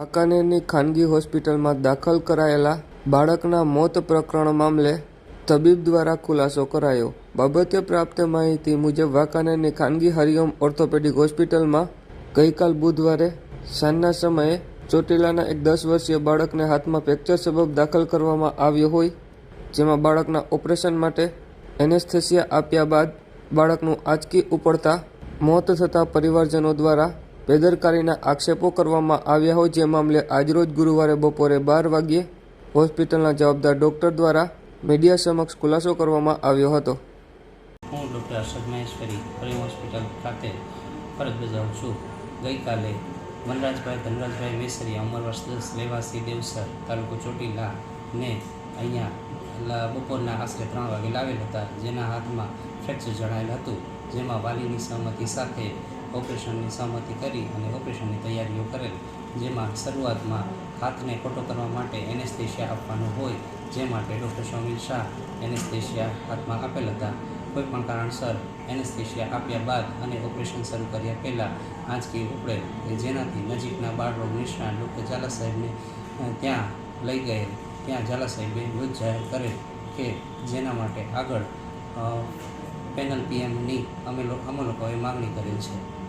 વાંકાનેરની ખાનગી હોસ્પિટલમાં દાખલ કરાયેલા બાળકના મોત પ્રકરણ મામલે તબીબ દ્વારા ખુલાસો કરાયો. બાબતે પ્રાપ્ત માહિતી મુજબ વાંકાનેરની ખાનગી હરિઓમ ઓર્થોપેડિક હોસ્પિટલમાં ગઈકાલ બુધવારે સાંજના સમયે ચોટીલાના એક દસ વર્ષીય બાળકને હાથમાં ફ્રેક્ચર સબબ દાખલ કરવામાં આવ્યો હોય, જેમાં બાળકના ઓપરેશન માટે એનેસ્થેસિયા આપ્યા બાદ બાળકનું આંચકી ઉપડતા મોત થતાં પરિવારજનો દ્વારા બેદરકારીના આક્ષેપો કરવામાં આવ્યા હોય જે મામલે આજરોજ ગુરુવારે બપોરે બાર વાગ્યે હોસ્પિટલના જવાબદાર ડોક્ટર દ્વારા મીડિયા સમક્ષ ખુલાસો કરવામાં આવ્યો હતો. હું ડૉક્ટર હર્ષદ મહેશ્વરી હરિ હોસ્પિટલ ખાતે ફરજ બજાવું છું. ગઈકાલે વનરાજભાઈ ધનરાજભાઈ વેસરી ઉંમર વર્ષ દસ રહેવાસી દેવસર તાલુકો ચોટીલા ને અહીંયા બપોરના આશરે ત્રણ વાગે લાવેલ હતા. જેના હાથમાં ફ્રેક્ચર જણાયેલ હતું. જેમાં વાલીની સહમતી સાથે ઓપરેશનની સહમતિ કરી અને ઓપરેશનની તૈયારીઓ કરેલ, જેમાં શરૂઆતમાં હાથને ખોટો કરવા માટે એનેસ્થેશિયા આપવાનું હોય, જે માટે ડૉક્ટર સૌમિલ શાહ એનેસ્થેશિયા હાથમાં આપેલ હતા. કોઈપણ કારણસર એનેસ્થેશિયા આપ્યા બાદ અને ઓપરેશન શરૂ કર્યા પહેલાં આંચકી ઉપડે કે જેનાથી નજીકના બાળરોગ નિષ્ણાત ડૉક્ટર ઝાલા સાહેબને ત્યાં લઈ ગયેલ. ત્યાં ઝાલા સાહેબે વિરોધ જાહેર કરેલ કે જેના માટે આગળ પેનલ પીએમની અમે અમે લોકોએ માગણી કરેલ છે.